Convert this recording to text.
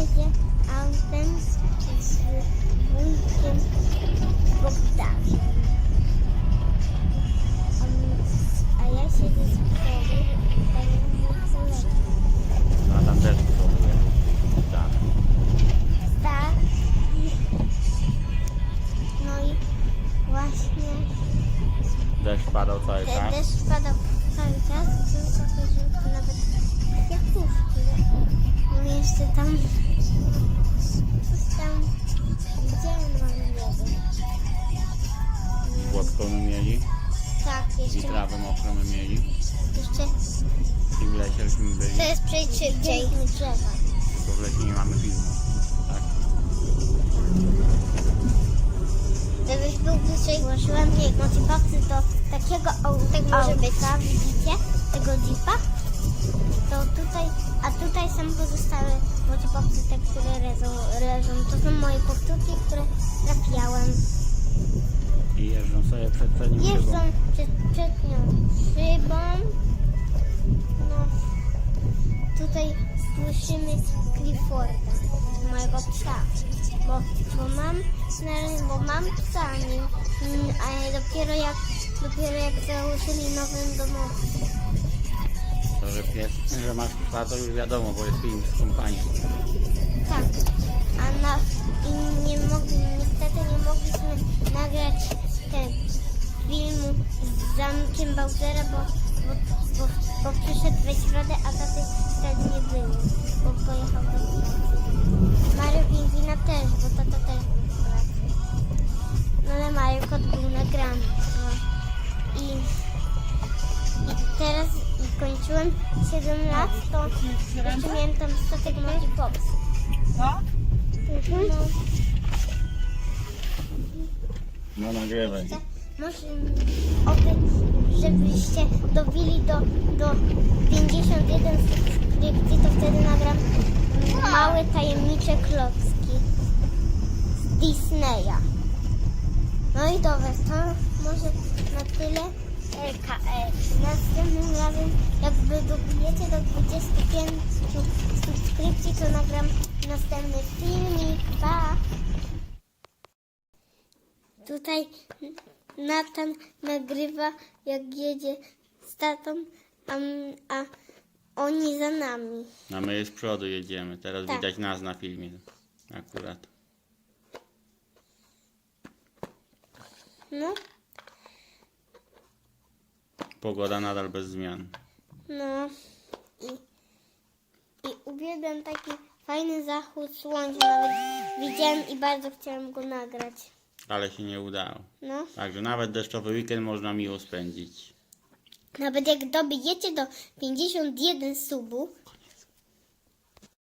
jedzie autem z wujkiem Bogdanem. A ja siedzę z przodu, tak. No a tam też. Tak. Tak. No i właśnie Deszcz padał cały czas. deszcz padał cały czas. Takie żółte nawet kwiatówki. No i jeszcze tam widziałem na niebie. Płotko my mieli Tak, i jeszcze, trawę mokrą my mieli. jeszcze I w lesie byli. to jest przejść szybciej. drzewa. Bo w lesie nie mamy filmu. Tak. Gdybyś był bliżej, włożyłem bieg motywacji do takiego tak może być, widzicie? Tego jeepa. To tutaj, a tutaj są pozostałe motywacji, te, które leżą, leżą. To są moje powtórki, które trafiałem. I jeżdżą sobie przed przednim Jeżdżą szybą. przed przednią szybą. No. Tutaj słyszymy Clifforda, mojego psa. Bo, bo mam, na- bo mam psa, nie, mm, a dopiero jak, dopiero jak założyli nowym domowym. Że pies, że masz psa, to już wiadomo, bo jest film z kompanii. Tak. A na, i nie mogli, niestety nie mogliśmy nagrać te filmu z zamkiem Bowsera, bo, bo, bo, bo przyszedł we środę, a taty wtedy nie było, bo pojechał do pracy. Mario Pingwina też, bo tata i kończyłem 7 lat, to jeszcze miałem tam statek Moji Pops. Co? No, No nagrywaj. może oby, żebyście dobili do, do 51 subskrypcji, to wtedy nagram małe tajemnicze klocki z Disneya. No i dobra, to może na tyle. E, e, następnym razem, jakby dobijecie do 25 subskrypcji, to nagram następny filmik. Pa! Tutaj Natan nagrywa, jak jedzie z tatą, a, a oni za nami. A my z przodu jedziemy. Teraz Tak. widać nas na filmie. Akurat. No, Pogoda nadal bez zmian. No. I, i uwielbiam taki fajny zachód słońca. Nawet widziałem i bardzo chciałem go nagrać. Ale się nie udało. No, Także nawet deszczowy weekend można miło spędzić. nawet jak dobijecie do 51 subów,